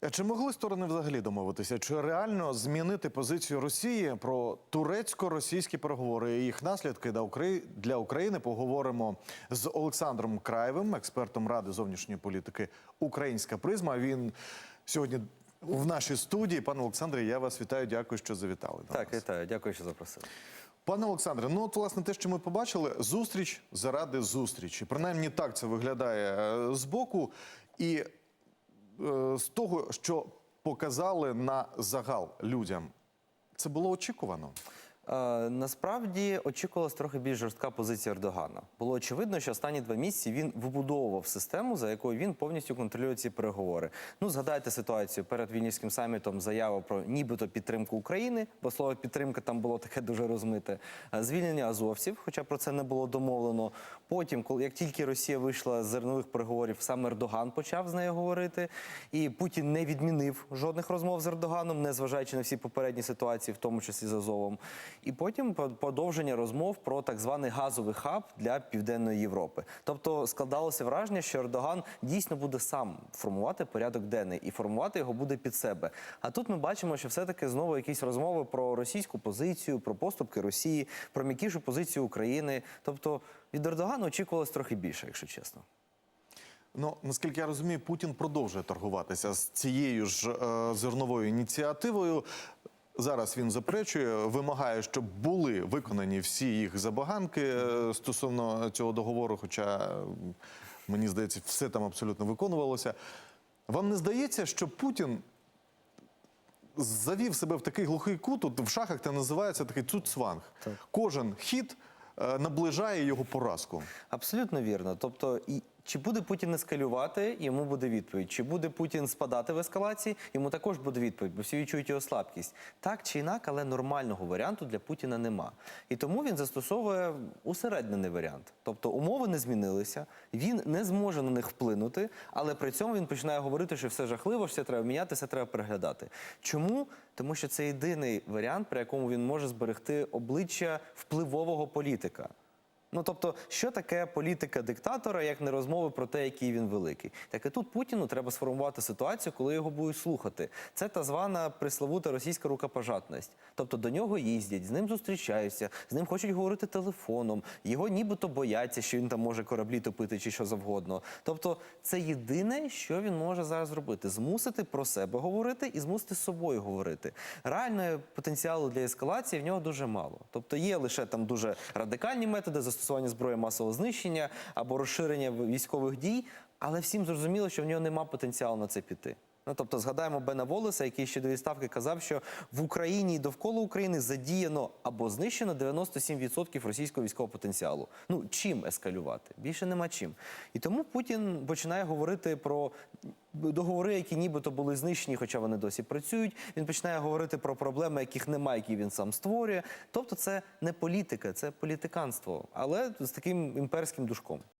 А Чи могли сторони взагалі домовитися? Чи реально змінити позицію Росії про турецько-російські переговори і їх наслідки для України? Поговоримо з Олександром Краєвим, експертом Ради зовнішньої політики Українська призма. Він сьогодні в нашій студії. Пане Олександре, я вас вітаю. Дякую, що завітали. до Так, нас. вітаю, дякую, що запросили. Пане Олександре, ну от власне те, що ми побачили, зустріч заради зустрічі. Принаймні так це виглядає е, збоку. І е, з того, що показали на загал людям, це було очікувано. Е, насправді очікувалась трохи більш жорстка позиція Ердогана. Було очевидно, що останні два місяці він вибудовував систему, за якою він повністю контролює ці переговори. Ну, згадайте ситуацію перед Вільнівським самітом. Заява про нібито підтримку України, бо слово підтримка там було таке дуже розмите. Е, Звільнення азовців, хоча про це не було домовлено. Потім, коли як тільки Росія вийшла з зернових переговорів, сам Ердоган почав з нею говорити, і Путін не відмінив жодних розмов з Ердоганом, незважаючи на всі попередні ситуації, в тому числі з Азовом. І потім по- продовження розмов про так званий газовий хаб для південної Європи. Тобто складалося враження, що Ердоган дійсно буде сам формувати порядок денний і формувати його буде під себе. А тут ми бачимо, що все-таки знову якісь розмови про російську позицію, про поступки Росії, про м'якішу позицію України. Тобто від Ердогана очікувалось трохи більше, якщо чесно. Ну наскільки я розумію, Путін продовжує торгуватися з цією ж е, зерновою ініціативою. Зараз він заперечує, вимагає, щоб були виконані всі їх забаганки е, стосовно цього договору. Хоча мені здається, все там абсолютно виконувалося. Вам не здається, що Путін завів себе в такий глухий кут? От в шахах це називається такий цуцванг. Кожен хід е, наближає його поразку. Абсолютно вірно. Тобто, і чи буде Путін ескалювати, йому буде відповідь. Чи буде Путін спадати в ескалації, йому також буде відповідь, бо всі відчують його слабкість. Так чи інак, але нормального варіанту для Путіна нема. І тому він застосовує усереднений варіант. Тобто умови не змінилися, він не зможе на них вплинути, але при цьому він починає говорити, що все жахливо, все треба міняти, все треба переглядати. Чому? Тому що це єдиний варіант, при якому він може зберегти обличчя впливового політика. Ну тобто, що таке політика диктатора, як не розмови про те, який він великий? Так і тут Путіну треба сформувати ситуацію, коли його будуть слухати. Це та звана присловута російська рукопожатність. Тобто до нього їздять, з ним зустрічаються, з ним хочуть говорити телефоном, його нібито бояться, що він там може кораблі топити чи що завгодно. Тобто, це єдине, що він може зараз зробити: змусити про себе говорити і змусити з собою говорити. Реального потенціалу для ескалації в нього дуже мало. Тобто є лише там дуже радикальні методи застосування зброї масового знищення або розширення військових дій, але всім зрозуміло, що в нього нема потенціалу на це піти. Ну, тобто, згадаємо Бена Волеса, який ще до відставки казав, що в Україні і довкола України задіяно або знищено 97% російського військового потенціалу. Ну чим ескалювати? Більше нема чим. І тому Путін починає говорити про договори, які нібито були знищені, хоча вони досі працюють. Він починає говорити про проблеми, яких немає, які він сам створює. Тобто, це не політика, це політиканство, але з таким імперським душком.